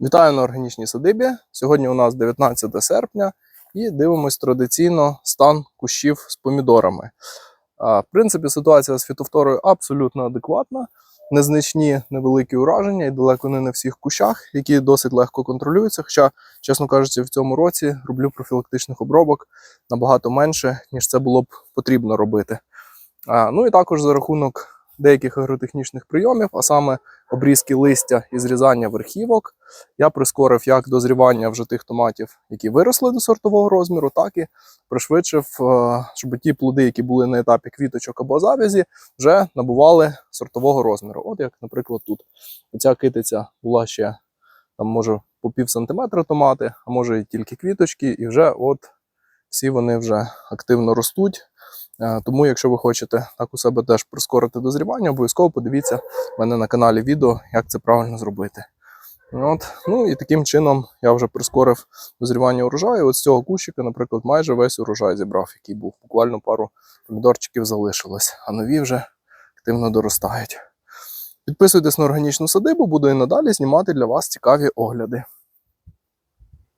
Вітаю на органічній садибі. Сьогодні у нас 19 серпня і дивимось традиційно стан кущів з помідорами. В принципі, ситуація з фітофторою абсолютно адекватна. Незначні невеликі ураження і далеко не на всіх кущах, які досить легко контролюються. Хоча, чесно кажучи, в цьому році роблю профілактичних обробок набагато менше, ніж це було б потрібно робити. Ну і також за рахунок деяких агротехнічних прийомів, а саме обрізки листя і зрізання верхівок, я прискорив як дозрівання вже тих томатів, які виросли до сортового розміру, так і пришвидшив, е, щоб ті плоди, які були на етапі квіточок або завязі, вже набували сортового розміру. От як, наприклад, тут. Оця китиця була ще там, може, по пів сантиметра томати, а може і тільки квіточки, і вже от всі вони вже активно ростуть. Е, Тому, якщо ви хочете так у себе теж прискорити дозрівання, обов'язково подивіться в мене на каналі відео, як це правильно зробити. От. Ну і таким чином я вже прискорив дозрівання урожаю. От з цього кущика, наприклад, майже весь урожай зібрав, який був. Буквально пару помідорчиків залишилось, а нові вже активно доростають. Підписуйтесь на органічну садибу, буду і надалі знімати для вас цікаві огляди.